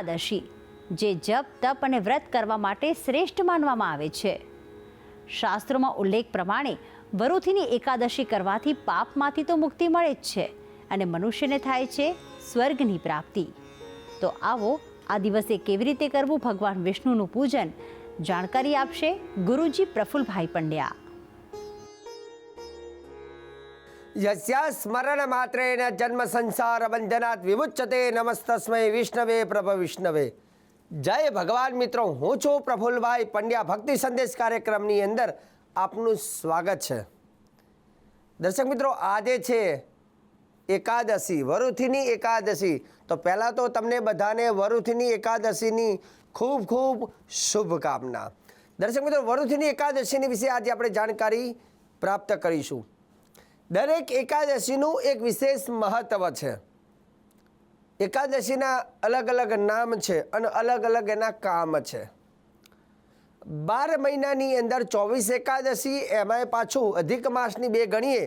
એકાદશી, જે જપ, તપ અને વ્રત કરવા માટે શ્રેષ્ઠ માનવામાં આવે છે. શાસ્ત્રોમાં ઉલ્લેખ પ્રમાણે વરુથીની એકાદશી કરવાથી પાપમાંથી તો મુક્તિ મળે જ છે અને મનુષ્યને થાય છે સ્વર્ગની પ્રાપ્તિ. તો આવો આ દિવસે કેવી રીતે કરવું ભગવાન વિષ્ણુનું પૂજન? જાણકારી આપશે ગુરુજી પ્રફુલભાઈ પંડ્યા. યસ્યા સ્મરણ માત્રેણ જન્મ સંસાર બંધનાત વિમુચ્યતે નમસ્તસ્મય વિષ્ણવે પ્રભ વિષ્ણવે જય ભગવાન મિત્રો હું છું પ્રફુલભાઈ પંડ્યા ભક્તિ સંદેશ કાર્યક્રમની અંદર આપનું સ્વાગત છે દર્શક મિત્રો આજે છે એકાદશી વરુથીની એકાદશી તો પહેલાં તો તમને બધાને વરુથીની એકાદશીની ખૂબ ખૂબ શુભકામના દર્શક મિત્રો વરુથીની એકાદશીની વિશે આજે આપણે જાણકારી પ્રાપ્ત કરીશું દરેક એકાદશીનું એક વિશેષ મહત્વ છે. એકાદશીના અલગ અલગ નામ છે અને અલગ અલગ એના કામ છે. બાર મહિનાની અંદર ચોવીસ એકાદશી, એમાંય પાછું અધિક માસની બે ગણીએ,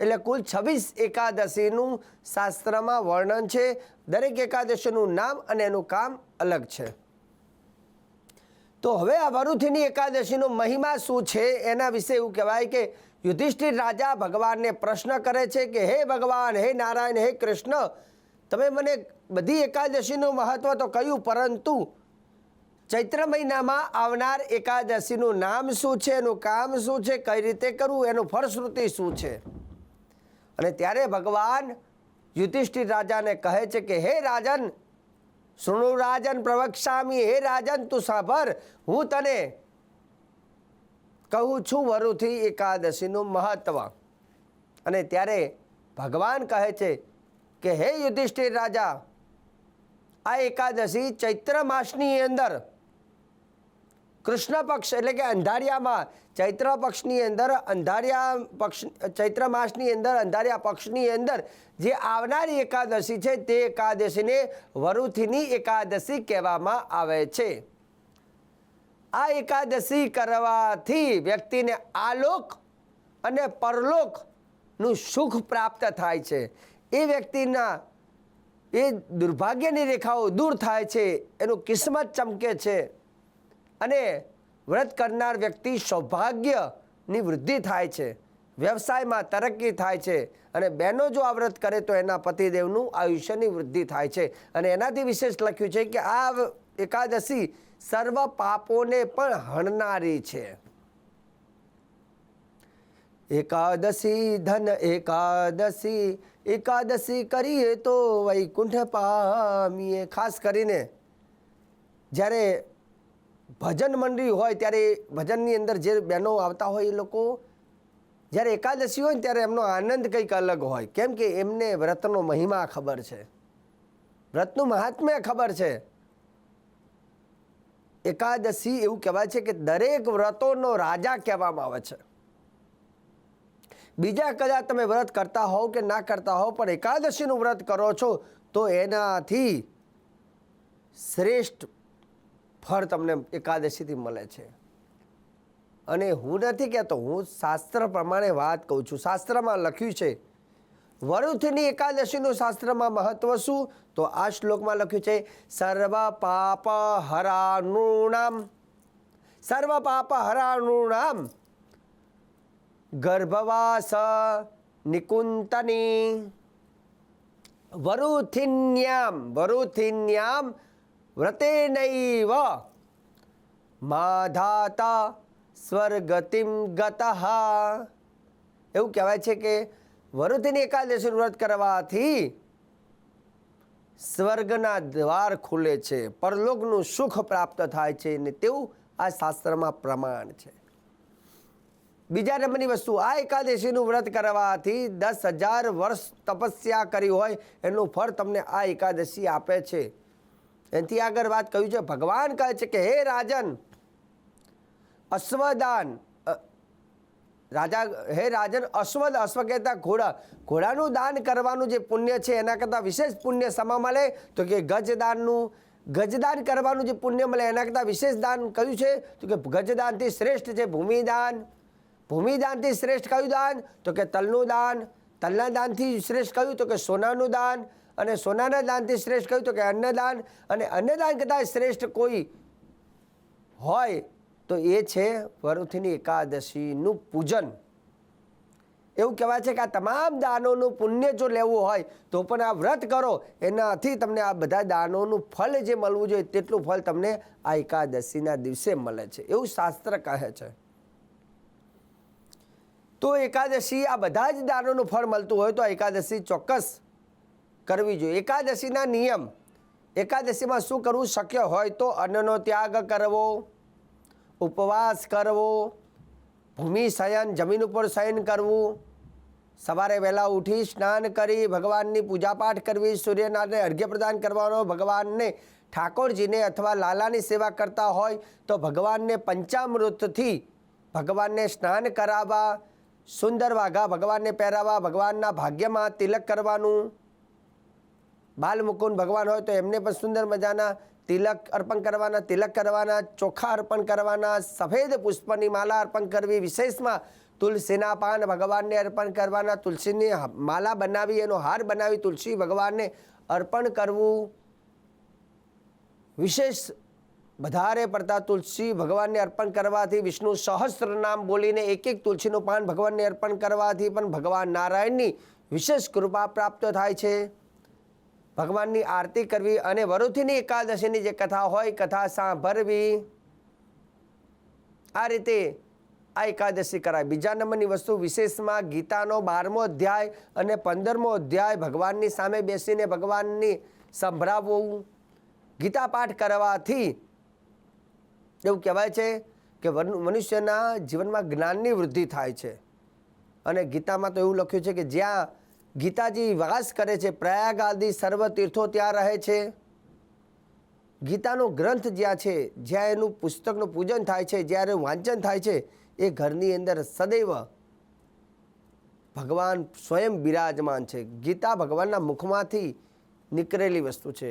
એટલે કુલ છવ્વીસ એકાદશીનું શાસ્ત્રમાં વર્ણન છે. દરેક એકાદશીનું નામ અને એનું કામ અલગ છે. તો હવે આ વરુથીની એકાદશીનો મહિમા શું છે એના વિશે એવું કહેવાય કે યુધિષ્ઠિર રાજા ભગવાનને પ્રશ્ન કરે છે કે, હે ભગવાન, હે નારાયણ, હે કૃષ્ણ, તમે મને બધી એકાદશીનું મહત્વ તો કહ્યું, પરંતુ ચૈત્ર મહિનામાં આવનાર એકાદશીનું નામ શું છે, એનું કામ શું છે, કઈ રીતે કરવું, એનું ફળશ્રુતિ શું છે? અને ત્યારે ભગવાન યુધિષ્ઠિર રાજાને કહે છે કે, હે રાજન શૃણુ રાજન પ્રવક્ષામી હે રાજન તું સાંભર હું તને કહું છું વરુથી એકાદશીનું મહત્વ. અને ત્યારે ભગવાન કહે છે કે, હે યુધિષ્ઠિર રાજા, આ એકાદશી ચૈત્ર માસની અંદર કૃષ્ણ પક્ષ એટલે કે અંધારિયામાં ચૈત્ર પક્ષની અંદર અંધારિયા પક્ષ, ચૈત્ર માસની અંદર અંધારિયા પક્ષની અંદર જે આવનારી એકાદશી છે તે એકાદશીને વરુથીની એકાદશી કહેવામાં આવે છે. આ એકાદશી કરવાથી વ્યક્તિને આલોક અને પરલોકનું સુખ પ્રાપ્ત થાય છે. એ વ્યક્તિના, એ દુર્ભાગ્યની રેખાઓ દૂર થાય છે, એનું કિસ્મત ચમકે છે. અને વ્રત કરનાર વ્યક્તિ સૌભાગ્યની વૃદ્ધિ થાય છે, વ્યવસાયમાં તરક્કી થાય છે અને બહેનો જો આ વ્રત કરે તો એના પતિદેવનું આયુષ્યની વૃદ્ધિ થાય છે. અને એનાથી વિશેષ લખ્યું છે કે આ એકાદશી સર્વ પાપોને પણ હણનારી છે. એકાદશી ધન એકાદશી એકાદશી કરીએ તો વૈકુંઠ પામીએ. ખાસ કરીને જ્યારે ભજન મંડળી હોય ત્યારે ભજનની અંદર જે બહેનો આવતા હોય એ લોકો જ્યારે એકાદશી હોય ને ત્યારે એમનો આનંદ કંઈક અલગ હોય. કેમ કે એમને વ્રતનો મહિમા ખબર છે. વ્રતનું મહાત્મ્ય ખબર છે. એકાદશી એવું કહેવાય છે કે દરેક વ્રતોનો રાજા કહેવામાં આવે છે. બીજા કદાચ તમે વ્રત કરતા હોવ કે ના કરતા હોવ, પણ એકાદશીનું વ્રત કરો છો તો એનાથી શ્રેષ્ઠ ફળ તમને એકાદશીથી મળે છે. અને હું નથી કહેતો, હું શાસ્ત્ર પ્રમાણે વાત કહું છું. શાસ્ત્રમાં લખ્યું છે, વરુથની એકાદશીનું શાસ્ત્રમાં મહત્વ શું? તો આ શ્લોકમાં લખ્યું છે, સર્વ પાપ હરાનુણામ સર્વ પાપ હરાનુણામ ગર્ભવાસ નિકુંતની. વરુથિન્યામ વરુથિન્યામ વ્રતેનૈવ માધાતા સ્વર્ગતિમ ગતઃ એવું કહેવાય છે કે વરુધિની એકાદશીનું વ્રત કરવાથી સ્વર્ગના દ્વાર ખુલે છે, પરલોકનું સુખ પ્રાપ્ત થાય છે ને તેવું આ શાસ્ત્રમાં પ્રમાણ છે. બીજા નંબરની વસ્તુ, આ એકાદશીનું વ્રત કરવાથી દસ હજાર વર્ષ તપસ્યા કરી હોય, એનું ફળ તમને આ એકાદશી આપે છે. એનાથી આગળ વાત કહ્યું છે, ભગવાન કહે છે કે, હે રાજન, અશ્વદાન રાજા, હે રાજન, અશ્વદ અશ્વ કહેતા ઘોડા, ઘોડાનું દાન કરવાનું જે પુણ્ય છે, એના કરતાં વિશેષ પુણ્ય સમા મળે? તો કે ગજદાનનું, ગજદાન કરવાનું જે પુણ્ય મળે, એના કરતાં વિશેષ દાન કયું છે? તો કે ગજદાનથી શ્રેષ્ઠ છે, ભૂમિદાન. ભૂમિદાનથી શ્રેષ્ઠ કયું દાન? તો કે તલનું દાન. તલના દાનથી શ્રેષ્ઠ કયું? તો કે સોનાનું દાન. અને સોનાના દાનથી શ્રેષ્ઠ કહ્યું તો કે અન્નદાન, અને અન્નદાન કરતાં શ્રેષ્ઠ કોઈ હોય તો એ છે વરુથીની એકાદશીનું પૂજન. એવું કહેવાય છે કે આ તમામ દાનોનું પુણ્ય જો લેવું હોય તો પણ આ વ્રત કરો, એનાથી તમને આ બધા દાનોનું ફળ જે મળવું જોઈએ તેટલું ફળ તમને આ એકાદશીના દિવસે મળે છે. એવું શાસ્ત્ર કહે છે. તો એકાદશી આ બધા જ દાનોનું ફળ મળતું હોય તો એકાદશી ચોક્કસ કરવી જોઈએ. એકાદશીના નિયમ. એકાદશીમાં શું કરવું શક્ય હોય તો અન્નનો ત્યાગ કરવો, ઉપવાસ કરવો, ભૂમિ શયન, જમીન ઉપર શયન કરવું. સવારે વહેલા ઉઠી સ્નાન કરી ભગવાનની પૂજાપાઠ કરવી, સૂર્યનારાયણને અર્ઘ્ય પ્રદાન કરવાનો, ભગવાનને ઠાકોરજીને અથવા લાલાની સેવા કરતા હોય તો ભગવાનને પંચામૃતથી ભગવાનને સ્નાન કરાવવા, સુંદર વાઘા ભગવાનને પહેરાવા ભગવાનના ભાગ્યમાં તિલક કરવાનું. બાલમુકુંદ ભગવાન હોય તો એમને પણ સુંદર મજાના તિલક અર્પણ કરવાના, તિલક કરવાના, ચોખા અર્પણ કરવાના, સફેદ પુષ્પની માલા અર્પણ કરવી, વિશેષમાં તુલસીના પાન ભગવાનને અર્પણ કરવાના, તુલસીની માલા બનાવી, એનો હાર બનાવી તુલસી ભગવાનને અર્પણ કરવું. વિશેષ વધારે પડતા તુલસી ભગવાનને અર્પણ કરવાથી વિષ્ણુ સહસ્ત્ર નામ બોલીને એક એક તુલસીનું પાન ભગવાનને અર્પણ કરવાથી પણ ભગવાન નારાયણની વિશેષ કૃપા પ્રાપ્ત થાય છે. ભગવાનની આરતી કરવી અને વરુથીની એકાદશીની જે કથા હોય કથા સાંભળવી. આ રીતે આ એકાદશી કરાય. બીજા નંબરની વસ્તુ વિશેષમાં ગીતાનો બારમો અધ્યાય અને પંદરમો અધ્યાય ભગવાનની સામે બેસીને ભગવાનની સંભળાવવું. ગીતા પાઠ કરવાથી એવું કહેવાય છે કે મનુષ્યના જીવનમાં જ્ઞાનની વૃદ્ધિ થાય છે. અને ગીતામાં તો એવું લખ્યું છે કે જ્યાં ગીતાજી વાસ કરે છે પ્રયાગ આદિ સર્વ તીર્થો ત્યાં રહે છે. ગીતાનો ગ્રંથ જ્યાં છે, જ્યાં એનું પુસ્તકનું પૂજન થાય છે જ્યારે વાંચન થાય છે, એ ઘરની અંદર સદૈવ ભગવાન સ્વયં બિરાજમાન છે. ગીતા ભગવાનના મુખમાંથી નીકળેલી વસ્તુ છે.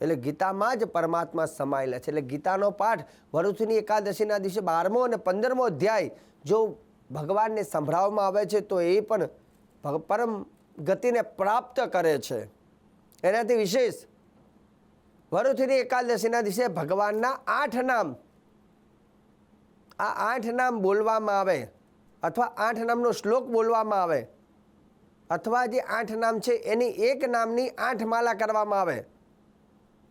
એટલે ગીતામાં જ પરમાત્મા સમાયેલા છે. એટલે ગીતાનો પાઠ વરુથની એકાદશીના દિવસે બારમો અને પંદરમો અધ્યાય જો ભગવાનને સંભળાવવામાં આવે છે, તો એ પણ પરમ ગતિને પ્રાપ્ત કરે છે. એનાથી વિશેષ વરુથીની એકાદશીના દિવસે ભગવાનના આઠ નામ, આ આઠ નામ બોલવામાં આવે અથવા આઠ નામનો શ્લોક બોલવામાં આવે અથવા જે આઠ નામ છે એની એક નામની આઠ માલા કરવામાં આવે,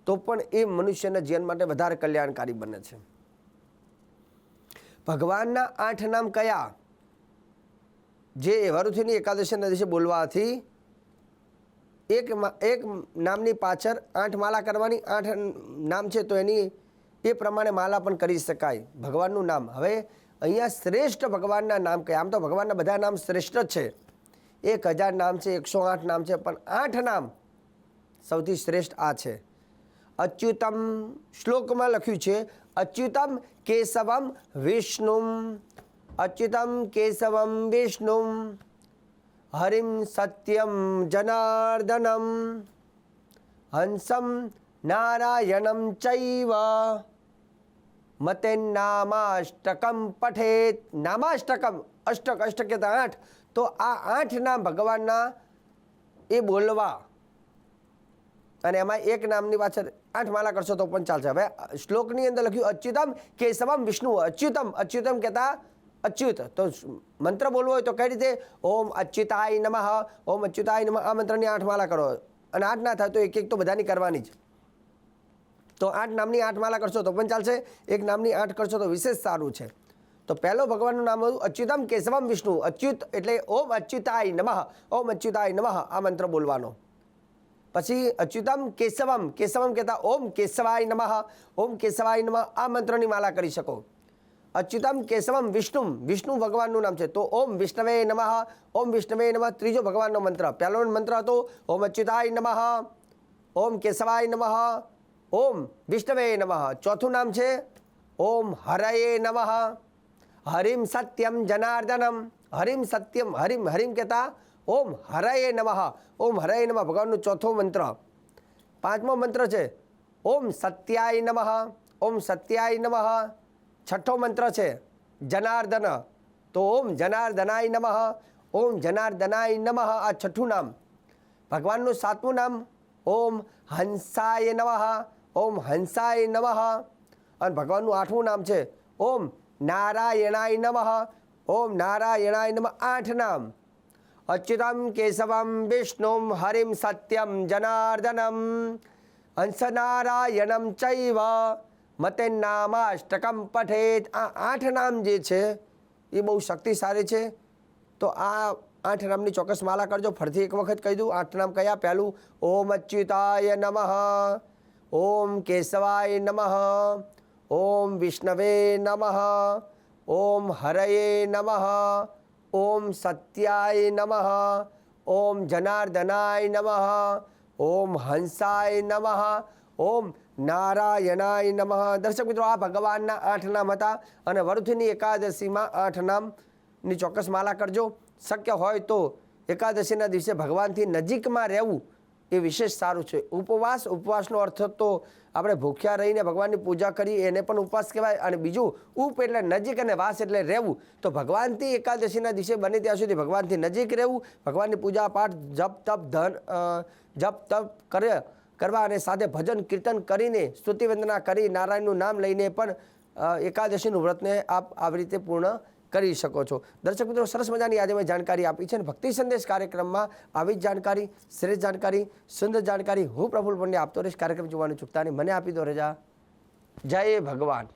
તો પણ એ મનુષ્યના જીવન માટે વધારે કલ્યાણકારી બને છે. ભગવાનના આઠ નામ કયા? જે વરુથીની એકાદશીના દિવસે બોલવાથી એક એક નામની પાછળ આઠ માલા કરવાની, આઠ નામ છે તો એની, એ પ્રમાણે માલા પણ કરી શકાય. ભગવાનનું નામ. હવે અહીંયા શ્રેષ્ઠ ભગવાનના નામ કહે આમ તો ભગવાનના બધા નામ શ્રેષ્ઠ જ છે. એક હજાર નામ છે, એકસો આઠ નામ છે, પણ આઠ નામ સૌથી શ્રેષ્ઠ આ છે. અચ્યુતમ શ્લોકમાં લખ્યું છે, અચ્યુતમ કેશવમ વિષ્ણુમ અચ્યુતમ કેશવમ વિષ્ણુમ હરિમ સત્યમ જનાર્દનમ હંસમ નારાયણમ ચૈવ મતેન્નામાષ્ટકમ પઠેત નામાષ્ટકમ અષ્ટક અષ્ટક કહેતા આઠ તો આ આઠ નામ ભગવાનના એ બોલવા. અને એમાં એક નામની પાછળ આઠ માલા કરશો તો પણ ચાલશે. હવે શ્લોકની અંદર લખ્યું, અચ્યુતમ કેશવમ વિષ્ણુ, અચ્યુતમ અચ્યુતમ કહેતા અચ્યુત. તો મંત્ર બોલવો હોય તો કઈ રીતે? ઓમ અચ્યુતાય નમઃ. ઓમ અચ્યુતાય નમઃ. આ મંત્રની આઠ માલા કરો. અને આઠ ના થાય તો એક એક તો બધાની કરવાની જ. તો આઠ નામની આઠ માલા કરશો તો પણ ચાલશે. એક નામની આઠ કરશો તો વિશેષ સારું છે. તો પહેલો ભગવાનનું નામ હતું અચ્યુતમ કેશવમ વિષ્ણુ. અચ્યુત એટલે ઓમ અચ્યુતાય નમઃ. ઓમ અચ્યુતાય નમઃ. આ મંત્ર બોલવાનો. પછી અચ્યુતમ કેશવમ. કેશવમ કહેતા ઓમ કેશવાય નમઃ. ઓમ કેશવાય નમઃ. આ મંત્રની માલા કરી શકો. અચ્યુતમ કેશવમ વિષ્ણુ વિષ્ણુ ભગવાનનું નામ છે. તો ઓમ વિષ્ણવે નમઃ. ઓમ વિષ્ણવે નમઃ. ત્રીજો ભગવાનનો મંત્ર. પહેલો મંત્ર હતો, ઓમ અચ્યુતાય નમઃ. ઓમ કેશવાય નમઃ. ઓમ વિષ્ણવે નમઃ. ચોથું નામ છે, ઓમ હરયે નમઃ. હરિમ સત્યમ જનાર્દનમ. હરિમ સત્યમ, હરિમ હરિમ કહેતા, ઓમ હરયે નમઃ. ઓમ હરયે નમઃ. ભગવાનનો ચોથો મંત્ર. પાંચમો મંત્ર છે, ઓમ સત્યાય નમઃ. ઓમ સત્યાય નમઃ. છઠ્ઠો મંત્ર છે, જનાર્દન. તો ઓમ જનાર્દનાય નમઃ, ઓમ જનાર્દનાય નમઃ, આ છઠ્ઠું નામ. ભગવાનનું સાતમું નામ, ઓમ હંસાય નમઃ, ઓમ હંસાય નમઃ. અને ભગવાનનું આઠમું નામ છે, ઓમ નારાયણાય નમઃ, ઓમ નારાયણાય નમઃ, આઠ નામ. અચ્યુતમ કેશવમ વિષ્ણુમ હરિમ સત્યમ જનાર્દનમ. હંસનારાયણમ ચૈવ. મતે નામાષ્ટકમ પઠેત. આ આઠ નામ જે છે, એ બહુ શક્તિશાળી છે. તો આ આઠ નામની ચોક્કસ માલા કરજો. ફરીથી એક વખત કહી દઉં, આઠ નામ કયા પહેલું? ઓમ અચ્યુતાય નમઃ. ઓમ કેશવાય નમઃ. ઓમ વિષ્ણવે નમઃ. ઓમ હરયે નમઃ. ઓમ સત્યાય નમઃ. ઓમ જનાર્દનાય નમઃ. ઓમ હંસાય નમઃ. ઓમ નારાયણાય નમઃ. દર્શક મિત્રો, આ ભગવાનના આઠ નામ હતા અને વરુથીની એકાદશીમાં આઠ નામની ચોક્કસ માલા કરજો. શક્ય હોય તો એકાદશીના દિવસે ભગવાનથી નજીકમાં રહેવું એ વિશેષ સારું છે. ઉપવાસ, ઉપવાસનો અર્થ તો આપણે ભૂખ્યા રહીને ભગવાનની પૂજા કરી એને પણ ઉપવાસ કહેવાય. અને બીજું, ઉપ એટલે નજીક અને વાસ એટલે રહેવું. તો ભગવાનથી એકાદશીના દિવસે બને ત્યાં સુધી ભગવાનથી નજીક રહેવું. ભગવાનની પૂજા પાઠ જપ, તપ, ધન જપ, તપ કરે કરવા અને સાથે ભજન કીર્તન કરીને સ્તુતિવંદના કરી નારાયણનું નામ લઈને પણ એકાદશીનું વ્રતને આપ આવી રીતે પૂર્ણ કરી શકો છો. દર્શક મિત્રો, સરસ મજાની આજે મેં જાણકારી આપી છે અને ભક્તિ સંદેશ કાર્યક્રમમાં આવી જ જાણકારી, શ્રેષ્ઠ જાણકારી, સુંદર જાણકારી હું પ્રફુલ પંડ્યા આપતો રહીશ. કાર્યક્રમ જોવાનું ચૂકતા નહીં. મને આપી દો રજા. જય ભગવાન.